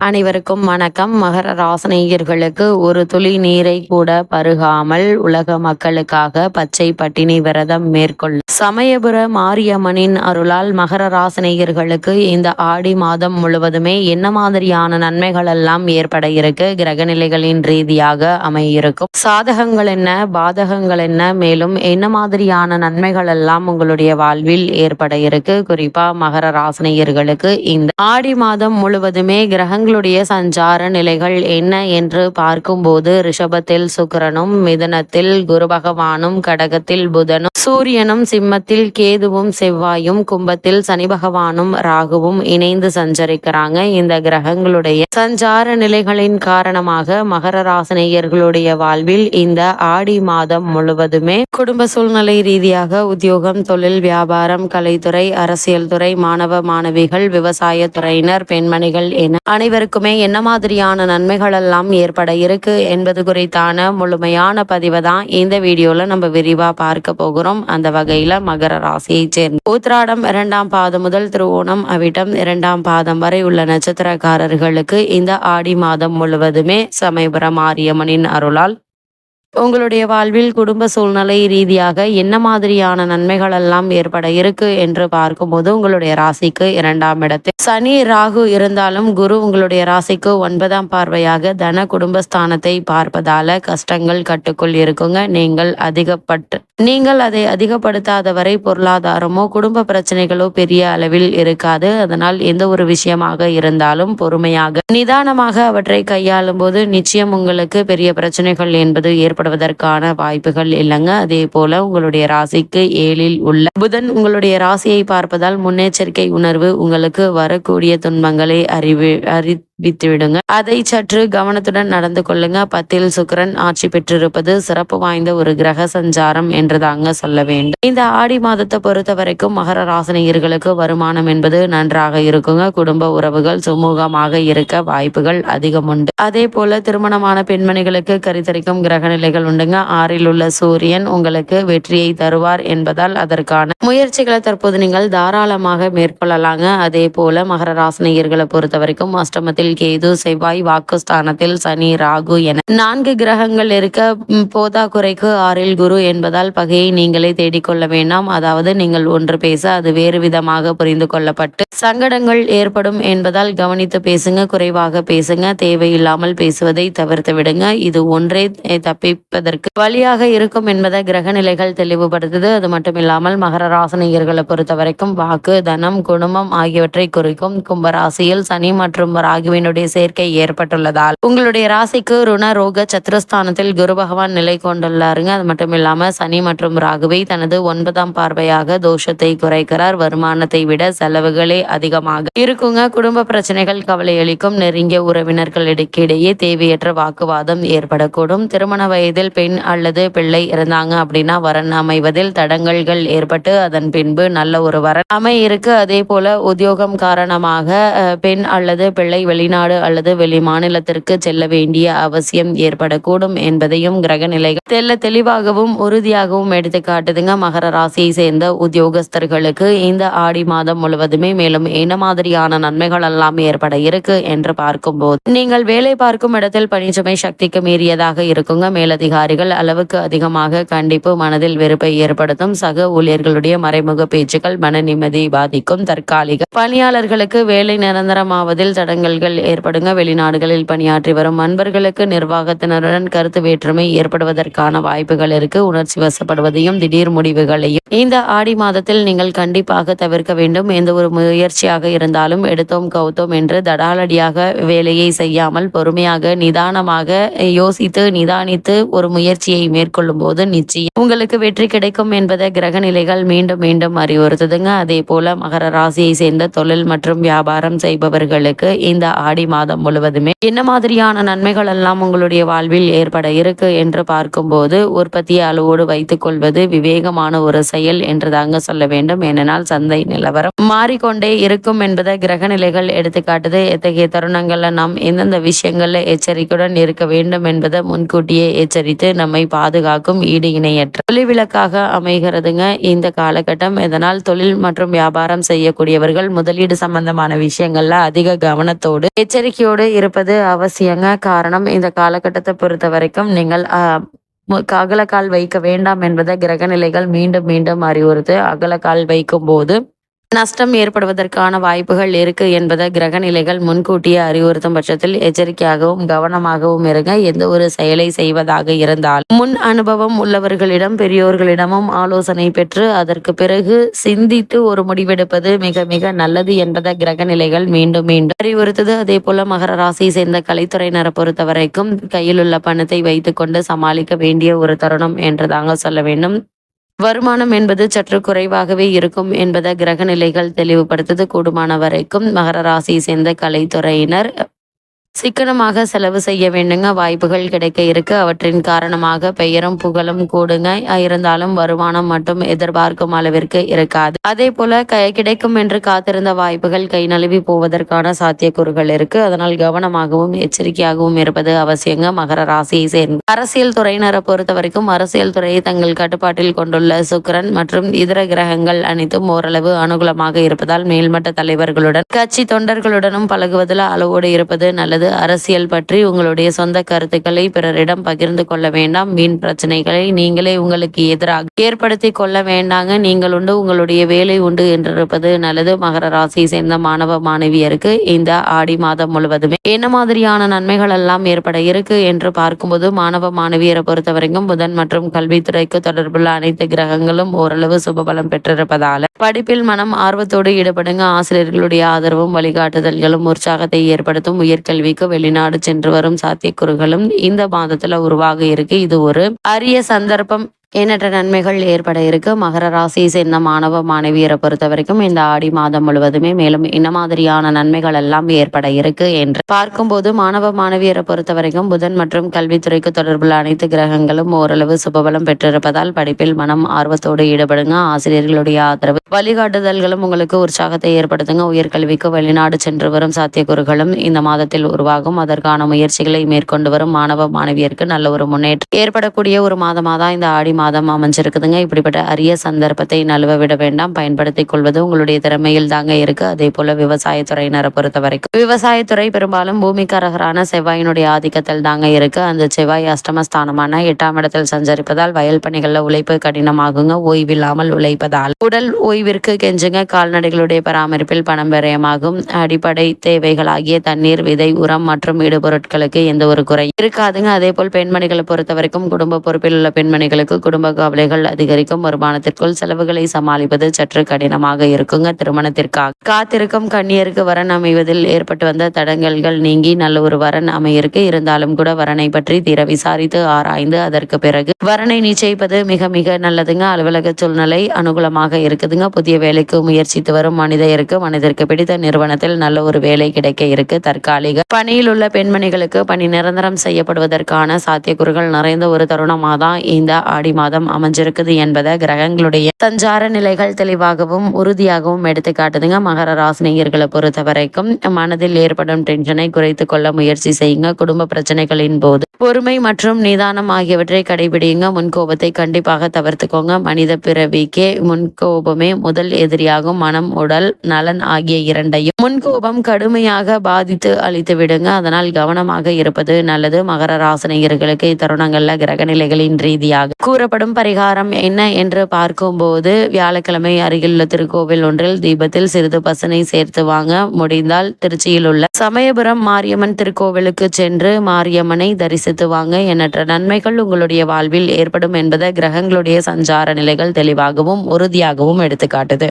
அனைவருக்கும் வணக்கம். மகர ராசனேயர்களுக்கு ஒரு துளி நீரை கூட பருகாமல் உலக மக்களுக்காக பச்சை பட்டினி விரதம் மேற்கொள்ள சமயபுர மாரியம்மனின் அருளால் மகர ராசனேயர்களுக்கு இந்த ஆடி மாதம் முழுவதுமே என்ன மாதிரியான நன்மைகள் எல்லாம் ஏற்பட இருக்கு? கிரகநிலைகளின் ரீதியாக அமையிருக்கும். சாதகங்கள் என்ன? பாதகங்கள் என்ன? மேலும் என்ன மாதிரியான நன்மைகள் எல்லாம் உங்களுடைய வாழ்வில் ஏற்பட இருக்கு? குறிப்பா மகர ராசனேயர்களுக்கு இந்த ஆடி மாதம் முழுவதுமே கிரகங்களுடைய சஞ்சார நிலைகள் என்ன என்று பார்க்கும்போது ரிஷபத்தில் சுக்கிரனும் மிதனத்தில் குரு பகவானும் கடகத்தில் புதனும் சூரியனும் சிம்மத்தில் கேதுவும் செவ்வாயும் கும்பத்தில் சனி பகவானும் ராகுவும் இணைந்து சஞ்சரிக்கிறாங்க. இந்த கிரகங்களுடைய சஞ்சார நிலைகளின் காரணமாக மகர ராசனையர்களுடைய வாழ்வில் இந்த ஆடி மாதம் முழுவதுமே குடும்ப சூழ்நிலை ரீதியாக உத்தியோகம் தொழில் வியாபாரம் கலைத்துறை அரசியல் துறை மாணவ மாணவிகள் விவசாய துறையினர் பெண்மணிகள் என அனைவருக்குமே என்ன மாதிரியான நன்மைகள் எல்லாம் ஏற்பட இருக்கு என்பது குறித்தான முழுமையான பதிவை தான் இந்த வீடியோல நம்ம விரிவா பார்க்க போகிறோம். அந்த வகையில் மகர ராசியை சேர்ந்த உத்ராடம் இரண்டாம் பாதம் முதல் திருவோணம் அவிட்டம் இரண்டாம் பாதம் வரை உள்ள நட்சத்திரக்காரர்களுக்கு இந்த ஆடி மாதம் முழுவதுமே சமயபுரம் மாரியம்மனின் அருளால் உங்களுடைய வாழ்வில் குடும்ப சூழ்நிலை ரீதியாக என்ன மாதிரியான நன்மைகள் எல்லாம் ஏற்பட இருக்கு என்று பார்க்கும்போது உங்களுடைய ராசிக்கு இரண்டாம் இடத்தில் சனி ராகு இருந்தாலும் குரு உங்களுடைய ராசிக்கு ஒன்பதாம் பார்வையாக தன குடும்பஸ்தானத்தை பார்ப்பதால கஷ்டங்கள் கட்டுக்குள் இருக்குங்க. நீங்கள் அதிகப்பட்டு நீங்கள் அதை அதிகப்படுத்தாத வரை பொருளாதாரமோ குடும்ப பிரச்சனைகளோ பெரிய அளவில் இருக்காது. அதனால் எந்த ஒரு விஷயமாக இருந்தாலும் பொறுமையாக நிதானமாக அவற்றை கையாளும் போது நிச்சயம் உங்களுக்கு பெரிய பிரச்சனைகள் என்பது ஏற்படும். ஏற்படுவதற்கான வாய்ப்புகள் இல்லைங்க. அதே போல உங்களுடைய ராசிக்கு ஏழில் உள்ள புதன் உங்களுடைய ராசியை பார்ப்பதால் முன்னெச்சரிக்கை உணர்வு உங்களுக்கு வரக்கூடிய துன்பங்களை அறிவு அறி வித்துவிடுங்க அதை சற்று கவனத்துடன் நடந்து கொள்ளுங்க. பத்தில் சுக்கரன் ஆட்சி பெற்றிருப்பது சிறப்பு வாய்ந்த ஒரு கிரக சஞ்சாரம் என்று தாங்க சொல்ல வேண்டும். இந்த ஆடி மாதத்தை பொறுத்த வரைக்கும் மகர ராசினியர்களுக்கு வருமானம் என்பது நன்றாக இருக்குங்க. குடும்ப உறவுகள் சுமூகமாக இருக்க வாய்ப்புகள் அதிகம் உண்டு. அதே போல திருமணமான பெண்மணிகளுக்கு கரித்தரிக்கும் கிரக நிலைகள் உண்டுங்க. ஆறில் உள்ள சூரியன் உங்களுக்கு வெற்றியை தருவார் என்பதால் அதற்கான முயற்சிகளை தற்போது நீங்கள் தாராளமாக மேற்கொள்ளலாங்க. அதே போல மகர ராசினியர்களை பொறுத்த வரைக்கும் அஷ்டமத்தில் ராசியில் கேது செவ்வாய் வாக்குஸ்தானத்தில் சனி ராகு என நான்கு கிரகங்கள் இருக்க போதா குறைக்கு ஆறில் குரு என்பதால் பகையை நீங்களே தேடிக்கொள்ள வேண்டாம். அதாவது நீங்கள் ஒன்று பேச அது வேறு விதமாக புரிந்து கொள்ளப்பட்டு சங்கடங்கள் ஏற்படும் என்பதால் கவனித்து பேசுங்க குறைவாக பேசுங்க தேவையில்லாமல் பேசுவதை தவிர்த்து விடுங்க. இது ஒன்றே தப்பிப்பதற்கு வழியாக இருக்கும் என்பதை கிரக நிலைகள் தெளிவுபடுத்துது. அது மட்டும் இல்லாமல் மகர ராசனியர்களை பொறுத்த வரைக்கும் வாக்கு தனம் குடும்பம் ஆகியவற்றை குறிக்கும் கும்பராசியில் சனி மற்றும் ராகுவின் குருவினுடைய சேர்க்கை ஏற்பட்டுள்ளதால் உங்களுடைய ராசிக்கு ருண ரோக சத்ருஸ்தானத்தில் குரு பகவான் நிலை கொண்டுள்ளாருங்க. அது மட்டும் இல்லாம சனி மற்றும் ராகுவை தனது ஒன்பதாம் பார்வையாக தோஷத்தை குறைக்கிறார். வருமானத்தை விட செலவுகளே அதிகமாக இருக்குங்க. குடும்ப பிரச்சனைகள் கவலை அளிக்கும். நெருங்கிய உறவினர்களிடையே தேவையற்ற வாக்குவாதம் ஏற்படக்கூடும். திருமண வயதில் பெண் அல்லது பிள்ளை இருந்தாங்க அப்படின்னா வரன் அமைவதில் தடங்கல்கள் ஏற்பட்டு அதன் பின்பு நல்ல ஒரு வரன் அமையிருக்கு. அதே போல உத்தியோகம் காரணமாக பெண் அல்லது பிள்ளை வெளி வெளிநாடு அல்லது வெளி மாநிலத்திற்கு செல்ல வேண்டிய அவசியம் ஏற்படக்கூடும் என்பதையும் கிரக நிலைகள் தெல்ல தெளிவாகவும் உறுதியாகவும் எடுத்து காட்டுதுங்க. மகர ராசியை சேர்ந்த உத்தியோகஸ்தர்களுக்கு இந்த ஆடி மாதம் முழுவதுமே மேலும் என்ன மாதிரியான நன்மைகள் எல்லாம் ஏற்பட இருக்கு என்று பார்க்கும்போது நீங்கள் வேலை பார்க்கும் இடத்தில் பணிச்சுமை சக்திக்கு மீறியதாக இருக்குங்க. மேலதிகாரிகள் அளவுக்கு அதிகமாக கண்டிப்பு மனதில் வெறுப்பை ஏற்படுத்தும். சக ஊழியர்களுடைய மறைமுக பேச்சுக்கள் மன நிம்மதியை பாதிக்கும். தற்காலிக பணியாளர்களுக்கு வேலை நிரந்தரமாவதில் தடங்கல்கள் ஏற்படுங்க. வெளிநாடுகளில் பணியாற்றி வரும் அன்பர்களுக்கு நிர்வாகத்தினருடன் கருத்து வேற்றுமை ஏற்படுவதற்கான வாய்ப்புகள் இருக்கு. உணர்ச்சி வசப்படுவதையும் திடீர் முடிவுகளையும். இந்த ஆடி மாதத்தில் நீங்கள் கண்டிப்பாக தவிர்க்க வேண்டும். எந்த ஒரு முயற்சியாக இருந்தாலும் எடுத்தோம் கவுத்தோம் என்று தடாலடியாக வேலையை செய்யாமல் பொறுமையாக நிதானமாக யோசித்து நிதானித்து ஒரு முயற்சியை மேற்கொள்ளும் போது நிச்சயம் உங்களுக்கு வெற்றி கிடைக்கும் என்பதை கிரக நிலைகள் மீண்டும் மீண்டும் அறிவுறுத்துதுங்க. அதே போல மகர ராசியை சேர்ந்த தொழில் மற்றும் வியாபாரம் செய்பவர்களுக்கு இந்த ஆடி மாதம் முழுவதுமே. என்ன மாதிரியான நன்மைகள் எல்லாம் உங்களுடைய வாழ்வில் ஏற்பட இருக்கு என்று பார்க்கும்போது உற்பத்தியை அளவோடு வைத்துக் கொள்வது விவேகமான ஒரு செயல் என்று தாங்க சொல்ல வேண்டும். ஏனால் சந்தை நிலவரம் மாறிக்கொண்டே இருக்கும் என்பதை கிரக நிலைகள் எடுத்துக்காட்டுது. எத்தகைய தருணங்கள்ல நாம் எந்தெந்த விஷயங்கள்ல எச்சரிக்கையுடன் இருக்க வேண்டும் என்பதை முன்கூட்டியே எச்சரித்து நம்மை பாதுகாக்கும் ஈடு இணையற்ற ஒளிவிளக்காக அமைகிறதுங்க இந்த காலகட்டம். இதனால் தொழில் மற்றும் வியாபாரம் செய்யக்கூடியவர்கள் முதலீடு சம்பந்தமான விஷயங்கள்ல அதிக கவனத்தோடு எச்சரிக்கையோடு இருப்பது அவசியங்க. காரணம் இந்த காலகட்டத்தை பொறுத்த வரைக்கும் நீங்கள் அகலக்கால் வைக்க வேண்டாம் என்பதை கிரக நிலைகள் மீண்டும் மீண்டும் அறிவுறுத்து அகலக்கால் வைக்கும் போது நஷ்டம் ஏற்படுவதற்கான வாய்ப்புகள் இருக்கு என்பதை கிரக நிலைகள் முன்கூட்டியே அறிவுறுத்தும் பட்சத்தில் எச்சரிக்கையாகவும் கவனமாகவும் இருங்க. எந்த ஒரு செயலை செய்வதாக இருந்தால் முன் அனுபவம் உள்ளவர்களிடம் பெரியோர்களிடமும் ஆலோசனை பெற்று அதற்கு பிறகு சிந்தித்து ஒரு முடிவெடுப்பது மிக மிக நல்லது என்பதை கிரக நிலைகள் மீண்டும் மீண்டும் அறிவுறுத்தது. அதே போல மகர ராசியை சேர்ந்த கலைத்துறையினரை பொறுத்த வரைக்கும் கையில் உள்ள பணத்தை வைத்துக்கொண்டு சமாளிக்க வேண்டிய ஒரு தருணம் என்று தாங்க சொல்ல வேண்டும். வருமானம் என்பது சற்று குறைவாகவே இருக்கும் என்பதை கிரக நிலைகள் தெளிவுபடுத்தது. கூடுமான வரைக்கும் மகர ராசியை சேர்ந்த கலைத்துறையினர் சிக்கனமாக செலவு செய்ய வேண்டுங்க. வாய்ப்புகள் கிடைக்க இருக்கு. அவற்றின் காரணமாக பெயரும் புகழும் கூடுங்க. இருந்தாலும் வருமானம் மட்டும் எதிர்பார்க்கும் அளவிற்கு இருக்காது. அதே போல கிடைக்கும் என்று காத்திருந்த வாய்ப்புகள் கை நழுவி போவதற்கான சாத்தியக்கூறுகள் இருக்கு. அதனால் கவனமாகவும் எச்சரிக்கையாகவும் இருப்பது அவசியங்க. மகர ராசியை சேர்ந்து அரசியல் துறையினரை பொறுத்த வரைக்கும் அரசியல் துறையை தங்கள் கட்டுப்பாட்டில் கொண்டுள்ள சுக்கரன் மற்றும் இதர கிரகங்கள் அனைத்தும் ஓரளவு அனுகூலமாக இருப்பதால் மேல்மட்ட தலைவர்களுடன் கட்சி தொண்டர்களுடனும் பழகுவதில் அளவோடு இருப்பது நல்லது. அரசியல் பற்றி உங்களுடைய சொந்த கருத்துக்களை பிறரிடம் பகிர்ந்து கொள்ள வேண்டாம். வீண் பிரச்சனைகளை நீங்களே உங்களுக்கு எதிராக ஏற்படுத்தி கொள்ள வேண்டாங்க. நீங்கள் உண்டு உங்களுடைய வேலை உண்டு என்றிருப்பது நல்லது. மகர ராசியை சேர்ந்த மாணவ மாணவியருக்கு இந்த ஆடி மாதம் முழுவதுமே என்ன மாதிரியான நன்மைகள் எல்லாம் ஏற்பட இருக்கு என்று பார்க்கும்போது மாணவ மாணவியரை பொறுத்தவரைக்கும் புதன் மற்றும் கல்வித்துறைக்கு தொடர்புள்ள அனைத்து கிரகங்களும் ஓரளவு சுபபலம் பெற்றிருப்பதால படிப்பில் மனம் ஆர்வத்தோடு ஈடுபடுங்க. ஆசிரியர்களுடைய ஆதரவும் வழிகாட்டுதல்களும் உற்சாகத்தை ஏற்படுத்தும். உயர்கல்விக்கு வெளிநாடு சென்று வரும் சாத்தியக்கூறுகளும் இந்த மாதத்துல உருவாக இருக்கு. இது ஒரு அரிய சந்தர்ப்பம். எண்ணற்ற நன்மைகள் ஏற்பட இருக்கு. மகர ராசியை சேர்ந்த மாணவ மாணவியரை பொறுத்த வரைக்கும் இந்த ஆடி மாதம் முழுவதுமே மேலும் என்ன மாதிரியான நன்மைகள் எல்லாம் ஏற்பட இருக்கு என்று பார்க்கும்போது மாணவ மாணவியரை பொறுத்த வரைக்கும் புதன் மற்றும் கல்வித்துறைக்கு தொடர்புள்ள அனைத்து கிரகங்களும் ஓரளவு சுபபலம் பெற்றிருப்பதால் படிப்பில் மனம் ஆர்வத்தோடு ஈடுபடுங்க. ஆசிரியர்களுடைய ஆதரவு வழிகாட்டுதல்களும் உங்களுக்கு உற்சாகத்தை ஏற்படுத்துங்க. உயர்கல்விக்கு வெளிநாடு சென்று வரும் சாத்தியக்கூறுகளும் இந்த மாதத்தில் உருவாகும். அதற்கான முயற்சிகளை மேற்கொண்டு வரும் மாணவ மாணவியருக்கு நல்ல ஒரு முன்னேற்றம் ஏற்படக்கூடிய ஒரு மாதமாக தான் இந்த ஆடி மாதம் அமைஞ்சிருக்குதுங்க. இப்படிப்பட்ட அரிய சந்தர்ப்பத்தை நழுவ விட வேண்டாம். பயன்படுத்திக் கொள்வது உங்களுடைய திறமையில் தாங்க இருக்கு. அதே போல விவசாயத்துறையினரை பொறுத்த வரைக்கும் விவசாயத்துறை பெரும்பாலும் பூமிக்காரகரான செவ்வாயினுடைய ஆதிக்கத்தில் தாங்க இருக்கு. அந்த செவ்வாய் அஷ்டமஸ்தானமான எட்டாம் இடத்தில் சஞ்சரிப்பதால் வயல் பணிகள்ல உழைப்பு கடினமாகுங்க. ஓய்வில்லாமல் உழைப்பதால். உடல் ஓய்விற்கு கெஞ்சுங்க. கால்நடைகளுடைய பராமரிப்பில் பணம் விரயமாகும். அடிப்படை தேவைகளாகிய தண்ணீர் விதை உரம் மற்றும் இடுபொருட்களுக்கு எந்த ஒரு குறை இருக்காதுங்க. அதே போல் பெண்மணிகளை பொறுத்த வரைக்கும் குடும்ப பொறுப்பில் உள்ள பெண்மணிகளுக்கு குடும்ப கவலைகள் அதிகரிக்கும். வருமானத்திற்குள் செலவுகளை சமாளிப்பது சற்று கடினமாக இருக்குங்க. திருமணத்திற்காக காத்திருக்கும் கண்ணியருக்கு வரன் அமைவதில் ஏற்பட்டு வந்த தடங்கல்கள் நீங்கி நல்ல ஒரு வரன் அமையிருக்கு. இருந்தாலும் கூட வரனை பற்றி தீர விசாரித்து ஆராய்ந்து அதற்கு பிறகு வரனை நிச்சயிப்பது மிக மிக நல்லதுங்க. அலுவலக சூழ்நிலை அனுகூலமாக இருக்குதுங்க. புதிய வேலைக்கு முயற்சித்து வரும் மனிதருக்கு மனிதருக்கு பிடித்த நிறுவனத்தில் நல்ல ஒரு வேலை கிடைக்க இருக்கு. தற்காலிக பணியில் உள்ள பெண்மணிகளுக்கு பணி நிரந்தரம் செய்யப்படுவதற்கான சாத்தியக்கூறுகள் நிறைந்த ஒரு தருணமாக தான் இந்த ஆடி மாதம் அமைஞ்சிருக்குது என்பதை கிரகங்களுடைய சஞ்சார நிலைகள் தெளிவாகவும் உறுதியாகவும் எடுத்து காட்டுதுங்க. மகர ராசினியர்களை பொறுத்த வரைக்கும் மனதில் ஏற்படும் டென்ஷனை குறைத்து கொள்ள முயற்சி செய்யுங்க. குடும்ப பிரச்சனைகளின் போது பொறுமை மற்றும் நிதானம் ஆகியவற்றை கடைபிடிங்க முன்கோபத்தை கண்டிப்பாக தவிர்த்துக்கோங்க. மனித பிறவிக்கே முன்கோபமே முதல் எதிரியாகும். மனம் உடல் நலன் ஆகிய இரண்டையும் முன்கோபம் கடுமையாக பாதித்து அழித்து விடுங்க. அதனால் கவனமாக இருப்பது நல்லது. மகர ராசினியர்களுக்கு இத்தருணங்கள்ல கிரக நிலைகளின் ரீதியாக கூறப்படும் பரிகாரம் என்ன என்று பார்க்கும்போது வியாழக்கிழமை அருகிலுள்ள திருக்கோவில் ஒன்றில் தீபத்தில் சிறிது பசனை சேர்த்து வாங்க முடிந்தால் திருச்சியில் உள்ள சமயபுரம் மாரியம்மன் திருக்கோவிலுக்கு சென்று மாரியம்மனை தரிசித்து வாங்க. எண்ணற்ற நன்மைகள் உங்களுடைய வாழ்வில் ஏற்படும் என்பதை கிரகங்களுடைய சஞ்சார நிலைகள் தெளிவாகவும் உறுதியாகவும் எடுத்துக்காட்டுது.